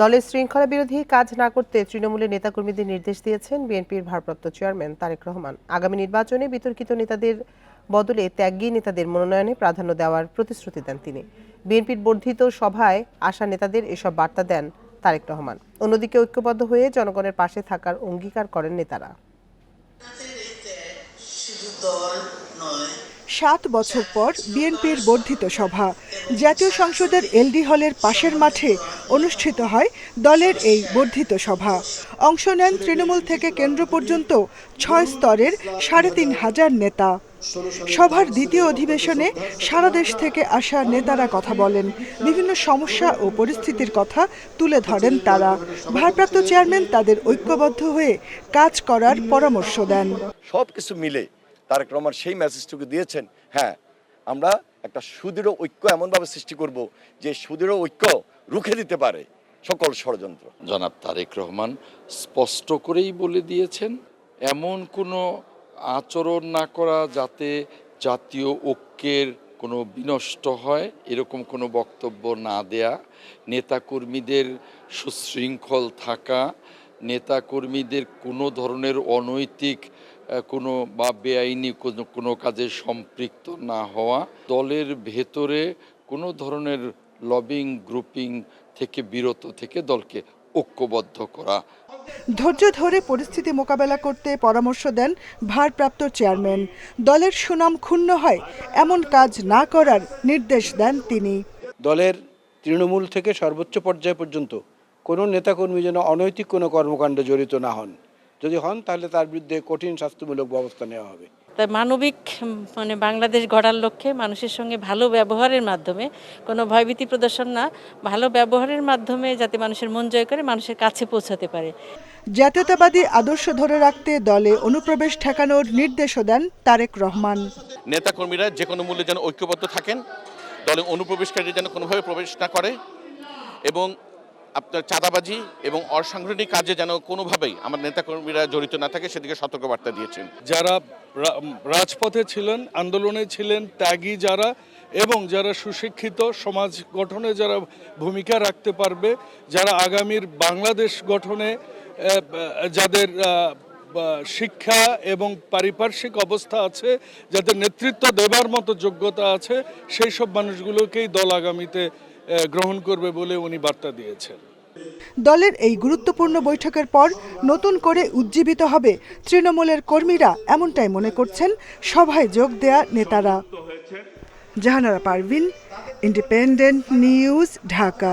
দলের শৃঙ্খলা বিরোধী কাজ না করতে তৃণমূলের নেতাকর্মীদের নির্দেশ দিয়েছেন বিএনপির ভারপ্রাপ্ত চেয়ারম্যান তারেক রহমান। আগামী নির্বাচনে বিতর্কিত নেতাদের বদলে ত্যাগী নেতাদের মনোনয়নে প্রাধান্য দেওয়ার প্রতিশ্রুতি দেন তিনি। বিএনপির বর্ধিত সভায় আসা নেতাদের এসব বার্তা দেন তারেক রহমান। অন্যদিকে ঐক্যবদ্ধ হয়ে জনগণের পাশে থাকার অঙ্গীকার করেন নেতারা। সাত বছর পর বিএনপির বর্ধিত সভা। জাতীয় সংসদের এলডি হলের পাশের মাঠে অনুষ্ঠিত হয় দলের এই বর্ধিত সভা। অংশ নেন তৃণমূল থেকে কেন্দ্র পর্যন্ত ছয় স্তরের সাড়ে তিন হাজার নেতা। সভার দ্বিতীয় অধিবেশনে সারা দেশ থেকে আসা নেতারা কথা বলেন। বিভিন্ন সমস্যা ও পরিস্থিতির কথা তুলে ধরেন তারা। ভারপ্রাপ্ত চেয়ারম্যান তাদের ঐক্যবদ্ধ হয়ে কাজ করার পরামর্শ দেন। সব কিছু মিলে তারেক রহমান সেই মেসেজটুকু দিয়েছেন হ্যাঁ আমরা একটা সুদৃঢ় ঐক্য এমনভাবে সৃষ্টি করব যে সুদৃঢ় ঐক্য রুখে দিতে পারে সকল ষড়যন্ত্র। জনাব তারেক রহমান স্পষ্ট করেই বলে দিয়েছেন, এমন কোনো আচরণ না করা যাতে জাতীয় ঐক্যের কোনো বিনষ্ট হয়, এরকম কোনো বক্তব্য না দেয়া, নেতাকর্মীদের সুশৃঙ্খল থাকা, নেতাকর্মীদের কোনো ধরনের অনৈতিক কোনো বা বেআইনি কোনো কোনো কাজে সম্পৃক্ত না হওয়া দলের ভেতরে কোনো ধরনের লবিং গ্রুপিং থেকে বিরত থেকে দলকে ঐক্যবদ্ধ করা। ধৈর্য ধরে পরিস্থিতি মোকাবেলা করতে পরামর্শ দেন ভারপ্রাপ্ত চেয়ারম্যান। দলের সুনাম ক্ষুণ্ণ হয় এমন কাজ না করার নির্দেশ দেন তিনি। দলের তৃণমূল থেকে সর্বোচ্চ পর্যায় পর্যন্ত কোনো নেতাকর্মী যেন অনৈতিক কোনো কর্মকাণ্ডে জড়িত না হন। যদি হন তাহলে তার বিরুদ্ধে কঠিন শাস্তিমূলক ব্যবস্থা নেওয়া হবে। তাই মানবিক মানে বাংলাদেশ গড়ার লক্ষ্যে মানুষের সঙ্গে ভালো ব্যবহারের মাধ্যমে কোনো ভয়ভীতি প্রদর্শন না ভালো ব্যবহারের মাধ্যমে যাতে মানুষের মন জয় করে মানুষের কাছে পৌঁছাতে পারে। জাতীয়তাবাদী আদর্শ ধরে রাখতে দলে অনুপ্রবেশ ঠেকানোর নির্দেশও দেন তারেক রহমান। নেতাকর্মীরা যে কোনো মূল্যে যেন ঐক্যবদ্ধ থাকেন দলে অনুপ্রবেশকারী যেন কোনোভাবে প্রবেশ না করে এবং আপনার চাঁদাবাজি এবং অসাংগঠনিক কাজে যেন কোনোভাবেই আমার নেতাকর্মীরা জড়িত না থাকে, সেদিকে সতর্কবার্তা দিয়েছেন। যারা রাজপথে ছিলেন, আন্দোলনে ছিলেন, ত্যাগী যারা এবং যারা সুশিক্ষিত, সমাজ গঠনে যারা ভূমিকা রাখতে পারবে, যারা আগামীর বাংলাদেশ গঠনে যাদের শিক্ষা এবং পারিপার্শ্বিক অবস্থা আছে, যাদের নেতৃত্ব দেবার মতো যোগ্যতা আছে, সেই সব মানুষগুলোকেই দল আগামীতে গ্রহণ করবে বলে উনি বার্তা দিয়েছেন। দলের এই গুরুত্বপূর্ণ বৈঠকের পর নতুন করে উজ্জীবিত হবে তৃণমূলের কর্মীরা এমনটাই মনে করছেন সভায় যোগ দেয়া নেতারা। Jahanara Parvin Independent News Dhaka.